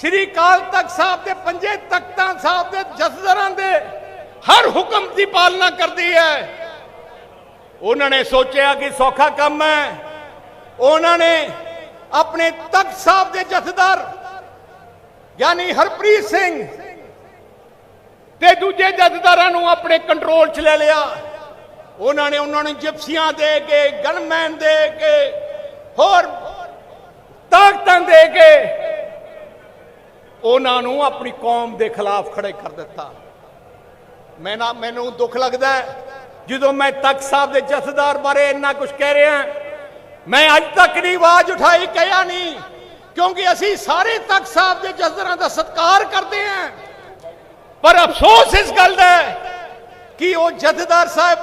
ਸ੍ਰੀ ਕਾਲ ਤਖਤ ਸਾਹਿਬ ਦੇ ਪੰਜੇ ਤਖਤਾਂ ਸਾਹਿਬ ਦੇ ਜਸਦਰਾਂ ਦੇ ਹਰ ਹੁਕਮ ਦੀ ਪਾਲਣਾ ਕਰਦੀ ਹੈ। ਉਹਨਾਂ ਨੇ ਸੋਚਿਆ ਕਿ ਸੌਖਾ ਕੰਮ ਹੈ। ਉਹਨਾਂ ਨੇ ਆਪਣੇ ਤਖਤ ਸਾਹਿਬ ਦੇ ਜਥੇਦਾਰ ਯਾਨੀ ਹਰਪ੍ਰੀਤ ਸਿੰਘ ਤੇ ਦੂਜੇ ਜਥੇਦਾਰਾਂ ਨੂੰ ਆਪਣੇ ਕੰਟਰੋਲ 'ਚ ਲੈ ਲਿਆ। ਉਹਨਾਂ ਨੇ ਉਹਨਾਂ ਨੂੰ ਜਿਪਸੀਆਂ ਦੇ ਕੇ, ਗਨਮੈਨ ਦੇ ਕੇ, ਹੋਰ ਤਾਕਤਾਂ ਦੇ ਕੇ ਉਹਨਾਂ ਨੂੰ ਆਪਣੀ ਕੌਮ ਦੇ ਖਿਲਾਫ ਖੜੇ ਕਰ ਦਿੱਤਾ। ਮੈਂ ਨਾ ਮੈਨੂੰ ਦੁੱਖ ਲੱਗਦਾ ਜਦੋਂ ਮੈਂ ਤਖਤ ਸਾਹਿਬ ਦੇ ਜਥੇਦਾਰ ਬਾਰੇ ਇੰਨਾ ਕੁਝ ਕਹਿ ਰਿਹਾ ਮੈਂ ਅੱਜ ਤੱਕ ਨਹੀਂ ਆਵਾਜ਼ ਉਠਾਈ ਕਹਿਆ ਨਹੀਂ, ਕਿਉਂਕਿ ਅਸੀਂ ਸਾਰੇ ਤਖਤ ਸਾਹਿਬ ਦੇ ਜਥੇਦਾਰਾਂ ਦਾ ਸਤਿਕਾਰ ਕਰਦੇ ਹਾਂ। ਪਰ ਅਫਸੋਸ ਇਸ ਗੱਲ ਦਾ ਕਿ ਉਹ ਜਥੇਦਾਰ ਸਾਹਿਬ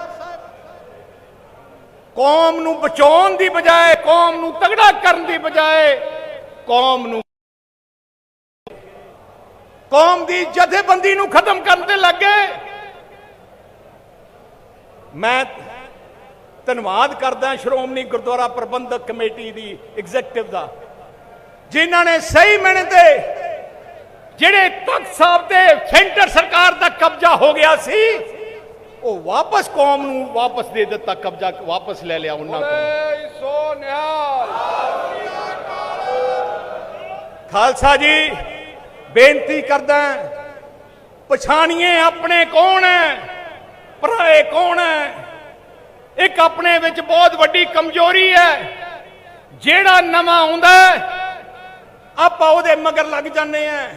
ਕੌਮ ਨੂੰ ਬਚਾਉਣ ਦੀ ਬਜਾਏ, ਕੌਮ ਨੂੰ ਤਗੜਾ ਕਰਨ ਦੀ ਬਜਾਏ ਕੌਮ ਨੂੰ ਕੌਮ ਦੀ ਜਥੇਬੰਦੀ ਨੂੰ ਖਤਮ ਕਰਨ ਤੇ ਲੱਗੇ। ਮੈਂ ਧੰਨਵਾਦ ਕਰਦਾ ਸ਼੍ਰੋਮਣੀ ਗੁਰਦੁਆਰਾ ਪ੍ਰਬੰਧਕ ਕਮੇਟੀ ਦੀ ਐਗਜ਼ੈਕਟਿਵ ਦਾ ਜਿਨ੍ਹਾਂ ਨੇ ਸਹੀ ਮੈਨੇ ਤੇ ਜਿਹੜੇ ਤਖਤ ਸਾਹਿਬ ਤੇ ਸੈਂਟਰ ਸਰਕਾਰ ਦਾ ਕਬਜ਼ਾ ਹੋ ਗਿਆ ਸੀ ਉਹ ਵਾਪਸ ਕੌਮ ਨੂੰ ਵਾਪਸ ਦੇ ਦਿੱਤਾ ਕਬਜ਼ਾ ਵਾਪਸ ਲੈ ਲਿਆ ਉਹਨਾਂ ਬੋਲੇ ਸੋ ਨਿਹਾਲ। ਖਾਲਸਾ ਜੀ ਬੇਨਤੀ ਕਰਦਾ ਪਛਾਣੀਏ ਆਪਣੇ ਕੌਣ ਹੈ ਭਰਾਏ ਕੌਣ ਹੈ। ਇੱਕ ਆਪਣੇ ਵਿੱਚ ਬਹੁਤ ਵੱਡੀ ਕਮਜ਼ੋਰੀ ਹੈ। ਜਿਹੜਾ ਨਵਾਂ ਆਉਂਦਾ ਆਪਾਂ ਉਹਦੇ ਮਗਰ ਲੱਗ ਜਾਂਦੇ ਆ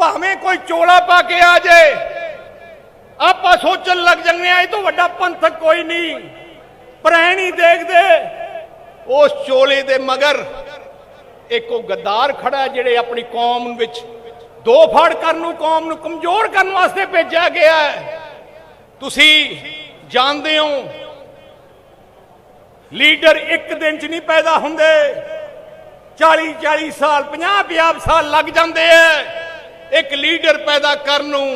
ਭਾਵੇਂ ਕੋਈ ਚੋਲਾ ਪਾ ਕੇ ਆ ਜਾਏ, ਆਪਾਂ ਸੋਚਣ ਲੱਗ ਜਾਂਦੇ ਆ ਇਹ ਤੋਂ ਵੱਡਾ ਪੰਥਕ ਕੋਈ ਨਹੀਂ। ਪਰ ਐ ਦੇਖਦੇ, ਉਸ ਚੋਲੇ ਦੇ ਮਗਰ ਇੱਕ ਉਹ ਗੱਦਾਰ ਖੜਾ ਜਿਹੜੇ ਆਪਣੀ ਕੌਮ ਵਿੱਚ ਦੋ ਫੜ ਕਰਨ ਨੂੰ, ਕੌਮ ਨੂੰ ਕਮਜ਼ੋਰ ਕਰਨ ਵਾਸਤੇ ਭੇਜਿਆ ਗਿਆ ਹੈ। ਤੁਸੀਂ ਜਾਣਦੇ ਹੋ, ਲੀਡਰ ਇੱਕ ਦਿਨ 'ਚ ਨਹੀਂ ਪੈਦਾ ਹੁੰਦੇ। 40 40 ਸਾਲ 50 50 ਸਾਲ ਲੱਗ ਜਾਂਦੇ ਐ ਇੱਕ ਲੀਡਰ ਪੈਦਾ ਕਰਨ ਨੂੰ